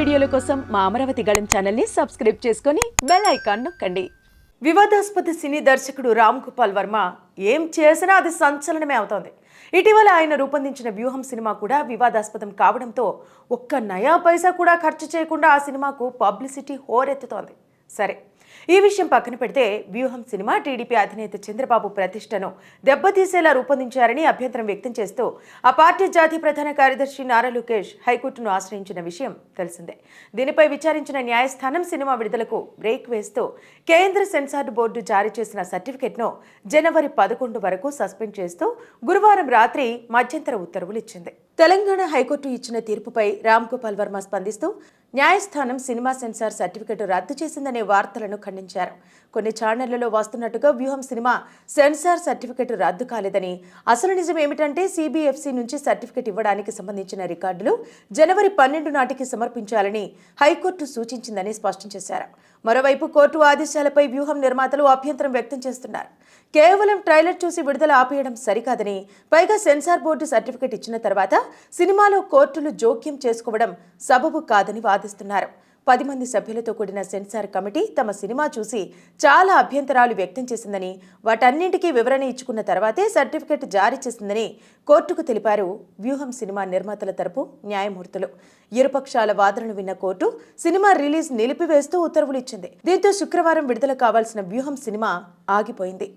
వీడియోల కోసం మా అమరావతి గళం ఛానల్ని సబ్స్క్రైబ్ చేసుకొని బెల్ ఐకాన్ నొక్కండి. వివాదాస్పద సినీ దర్శకుడు రామ్ గోపాల్ వర్మ ఏం చేసినా అది సంచలనమే అవుతోంది. ఇటీవల ఆయన రూపొందించిన వ్యూహం సినిమా కూడా వివాదాస్పదం కావడంతో ఒక్క నయా పైసా కూడా ఖర్చు చేయకుండా ఆ సినిమాకు పబ్లిసిటీ హోరెత్తుతోంది. సరే. ఈ విషయం పక్కన పెడితే వ్యూహం సినిమా టీడీపీ అధినేత చంద్రబాబు ప్రతిష్టను దెబ్బతీసేలా రూపొందించారని అభ్యంతరం వ్యక్తం చేస్తూ ఆ పార్టీ జాతీయ ప్రధాన కార్యదర్శి నారా లోకేష్ హైకోర్టును ఆశ్రయించిన విషయం తెలిసిందే. దీనిపై విచారించిన న్యాయస్థానం సినిమా విడుదలకు బ్రేక్ వేస్తూ కేంద్ర సెన్సార్ బోర్డు జారీ చేసిన సర్టిఫికెట్ను జనవరి పదకొండు వరకు సస్పెండ్ చేస్తూ గురువారం రాత్రి మధ్యంతర ఉత్తర్వులు ఇచ్చింది. తెలంగాణ హైకోర్టు ఇచ్చిన తీర్పుపై రామ్ గోపాల్ వర్మ స్పందిస్తూ న్యాయస్థానం సినిమా సెన్సార్ సర్టిఫికెట్ రద్దు చేసిందనే వార్తలను ఖండించారు. కొన్ని ఛానళ్ళలో వస్తున్నట్టుగా వ్యూహం సినిమా సెన్సార్ సర్టిఫికెట్ రద్దు కాలేదని అసలు నిజం ఏమిటంటే సిబిఎఫ్సి నుంచి సర్టిఫికెట్ ఇవ్వడానికి సంబంధించిన రికార్డులు జనవరి పన్నెండు నాటికి సమర్పించాలని హైకోర్టు సూచించిందని స్పష్టం చేశారు. మరోవైపు కోర్టు ఆదేశాలపై వ్యూహం నిర్మాతలు అభ్యంతరం వ్యక్తం చేస్తున్నారు. కేవలం ట్రైలర్ చూసి విడుదల ఆపేయడం సరికాదని పైగా సెన్సార్ బోర్డు సర్టిఫికెట్ ఇచ్చిన తర్వాత సినిమాలో కోర్టులు జోక్యం చేసుకోవడం సబబు కాదని వాదిస్తున్నారు. పది మంది సభ్యులతో కూడిన సెన్సార్ కమిటీ తమ సినిమా చూసి చాలా అభ్యంతరాలు వ్యక్తం చేసిందని వాటన్నింటికీ వివరణ ఇచ్చుకున్న తర్వాతే సర్టిఫికెట్ జారీ చేసిందని కోర్టుకు తెలిపారు వ్యూహం సినిమా నిర్మాతల తరపు న్యాయమూర్తులు. ఇరుపక్షాల వాదనలు విన్న కోర్టు సినిమా రిలీజ్ నిలిపివేస్తూ ఉత్తర్వులు ఇచ్చింది. దీంతో శుక్రవారం విడుదల కావాల్సిన వ్యూహం సినిమా ఆగిపోయింది.